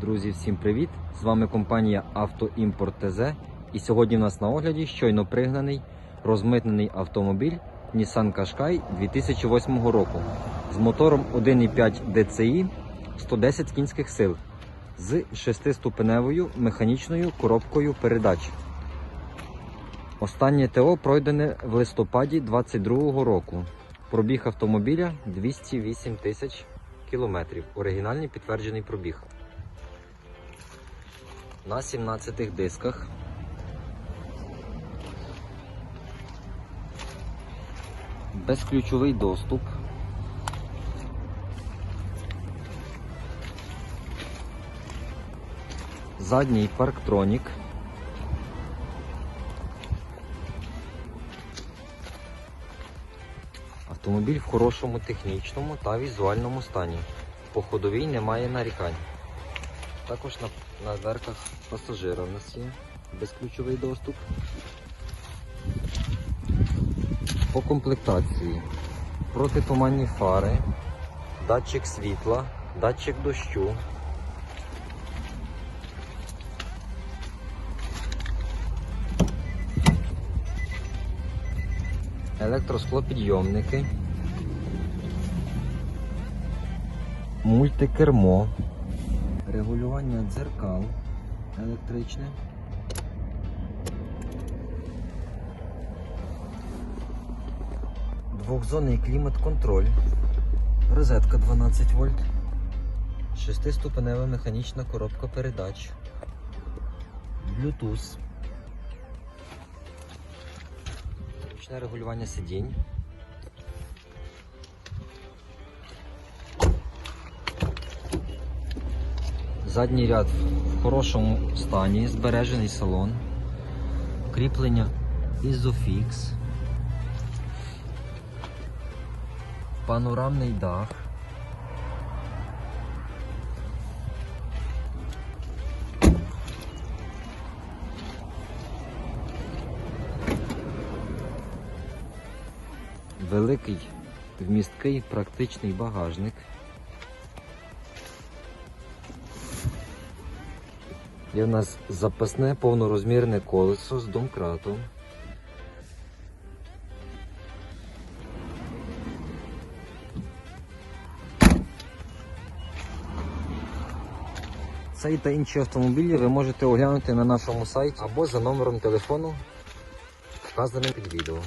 Друзі, всім привіт! З вами компанія Автоімпорт ТЗ. І сьогодні в нас на огляді щойно пригнаний розмитнений автомобіль Nissan Qashqai 2008 року з мотором 1,5 DCI 110 кінських сил з 6-ступеневою механічною коробкою передач. Останнє ТО пройдене в листопаді 2022 року. Пробіг автомобіля 208 тисяч кілометрів. Оригінальний підтверджений пробіг. На 17 дисках. Безключовий доступ. Задній парктронік. Автомобіль в хорошому технічному та візуальному стані. По ходовій немає нарікань. Також на, на дверках пасажира у нас є безключовий доступ. По комплектації протитуманні фари, датчик світла, датчик дощу. Електросклопідйомники, мультикермо, регулювання дзеркал електричне. Двохзонний клімат-контроль, розетка 12 вольт, шестиступенева механічна коробка передач, Bluetooth, ручне регулювання сидінь. Задній ряд в хорошому стані, збережений салон, кріплення Isofix, панорамний дах. Великий вмісткий практичний багажник. Є в нас запасне повнорозмірне колесо з домкратом. Цей та інші автомобілі ви можете оглянути на нашому сайті або за номером телефону, вказаним під відео.